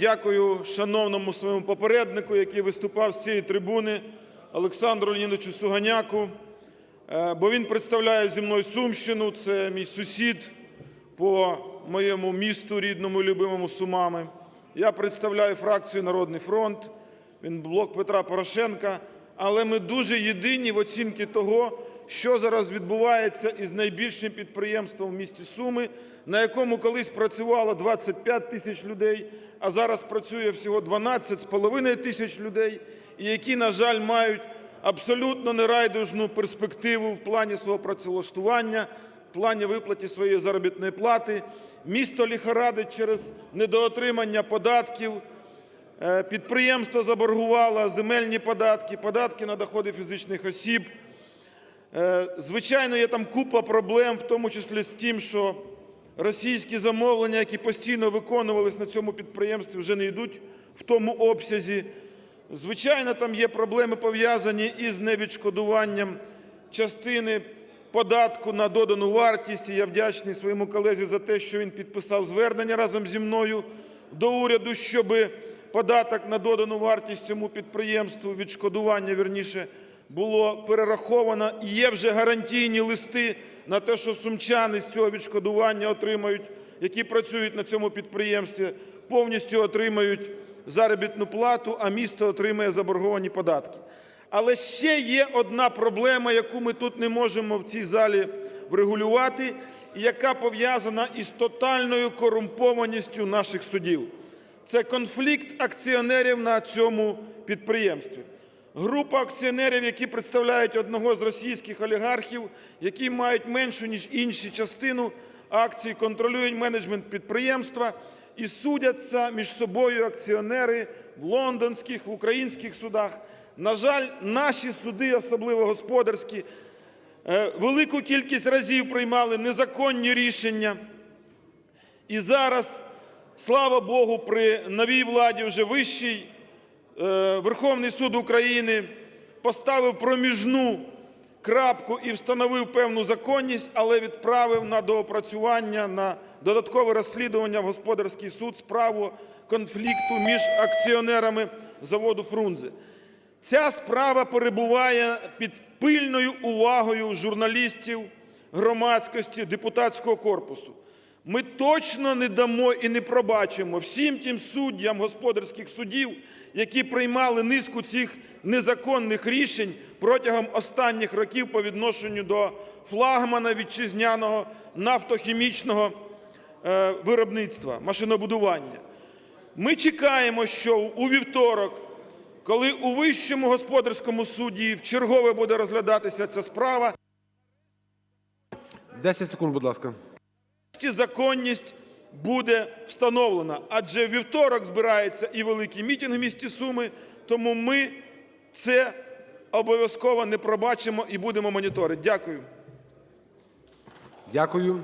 Дякую шановному своєму попереднику, який виступав з цієї трибуни, Олександру Леонідовичу Суганяку, Е, бо він представляє зі мною Сумщину, це мій сусід по моєму місту рідному і любимому Сумами. Я представляю фракцію Народний фронт, він блок Петра Порошенка, але ми дуже єдині в оцінці того, що зараз відбувається із найбільшим підприємством в місті Суми, на якому колись працювало 25 тисяч людей, а зараз працює всього 12,5 тисяч людей, і які, на жаль, мають абсолютно нерайдужну перспективу в плані свого працевлаштування, в плані виплати своєї заробітної плати. Місто ліхорадить через недоотримання податків. Е, Підприємство заборгувало земельні податки, податки на доходи фізичних осіб. Е, Звичайно, є там купа проблем, в тому числі з тим, що російські замовлення, які постійно виконувались на цьому підприємстві, вже не йдуть в тому обсязі. Звичайно, там є проблеми, пов'язані із невідшкодуванням частини податку на додану вартість. Я вдячний своєму колезі за те, що він підписав звернення разом зі мною до уряду, щоб податок на додану вартість цьому підприємству, відшкодування, вірніше, було перераховано. І є вже гарантійні листи на те, що сумчани з цього відшкодування отримають, які працюють на цьому підприємстві, повністю отримають заробітну плату, а місто отримає заборговані податки. Але ще є одна проблема, яку ми тут не можемо в цій залі врегулювати, і яка пов'язана із тотальною корумпованістю наших судів. Це конфлікт акціонерів на цьому підприємстві. Група акціонерів, які представляють одного з російських олігархів, які мають меншу, ніж інші частину акцій, контролюють менеджмент підприємства і судяться між собою акціонери в лондонських, в українських судах. На жаль, наші суди, особливо господарські, е, велику кількість разів приймали незаконні рішення. І зараз, слава Богу, при новій владі вже вищий Верховний суд України поставив проміжну крапку і встановив певну законність, але відправив на доопрацювання, на додаткове розслідування в господарський суд справу конфлікту між акціонерами заводу Фрунзе. Ця справа перебуває під пильною увагою журналістів, громадськості, депутатського корпусу. Ми точно не дамо і не пробачимо всім тим суддям господарських судів, які приймали низку цих незаконних рішень протягом останніх років по відношенню до флагмана вітчизняного нафтохімічного е, виробництва, машинобудування. Ми чекаємо, що у вівторок, коли у Вищому господарському суді вчергове буде розглядатися ця справа, 10 секунд, будь ласка. Законність буде встановлена. Адже вівторок збирається і великий мітинг в місті Суми, тому ми це обов'язково не пробачимо і будемо моніторити. Дякую. Дякую.